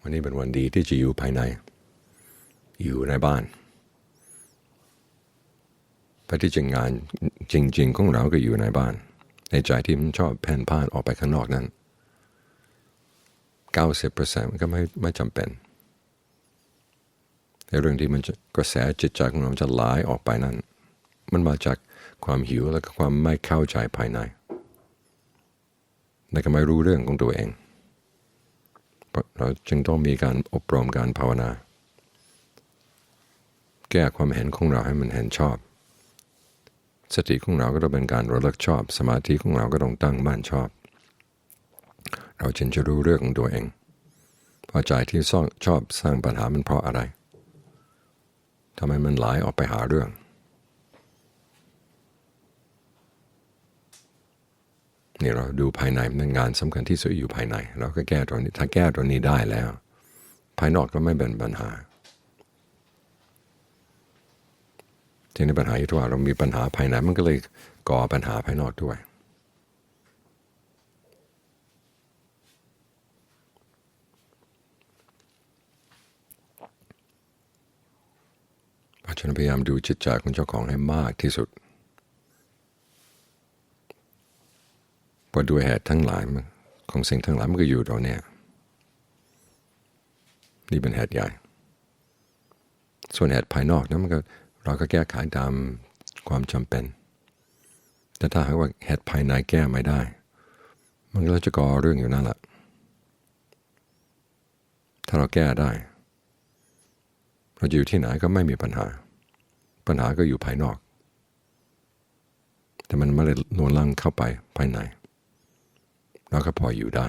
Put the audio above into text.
วันนี้เป็นวันดีที่จะอยู่ภายใน อยู่ในบ้านพราะที่จริงงานจริง ๆ ของเราก็อยู่ในบ้าน ในใจที่มันชอบแผ่นผ่านออกไปข้างนอกนั้น 90%มันก็ไม่ไม่จำเป็นในเรื่องที่มันกระแสจิตใจของเราจะไหลออกไปนั้น มันมาจากความหิวและก็ความไม่เข้าใจภายในและก็ไม่รู้เรื่องของตัวเอง เราจึงต้องมีการอบรมการภาวนา แก้ความเห็นของเราให้มันเห็นชอบ สติของเราก็ต้องเป็นการระลึกชอบ สมาธิของเราก็ต้องตั้งมั่นชอบ เราจึงจะรู้เรื่องของตัวเองพอใจที่ชอบสร้างปัญหามันเพราะอะไรทำไมมันไหลออกไปหาเรื่อง นี่เราดูภายในมันงานสำคัญที่สุดอยู่ภายใน เราก็แก้ตัวนี้ถ้าแก้ตัวนี้ได้แล้ว ภายนอกก็ไม่เป็นปัญหาที่ในปัญหาอยู่ที่ว่าเรามีปัญหาภายในมันก็เลยก่อปัญหาภายนอกด้วย เพราะฉะนั้นพยายามดูจิตใจของเจ้าของให้มากที่สุด เพราด้วยเหตุทั้งหลายของสิ่งทั้งหลายมันก็อยู่ตรงนี้นี่เป็นเหตุใหญ่ ส่วนเหตุภายนอกนั้นมันก็เราก็แก้ไขตามความจำเป็น แต่ถ้าหากว่าเหตุภายในแก้ไม่ได้ มันก็จะก่อเรื่องอยู่นั่นแหละ ถ้าเราแก้ได้ เราอยู่ที่ไหนก็ไม่มีปัญหา ปัญหาก็อยู่ภายนอก แต่มันไม่ได้นวนลังเข้าไปภายใน เราก็พออยู่ได้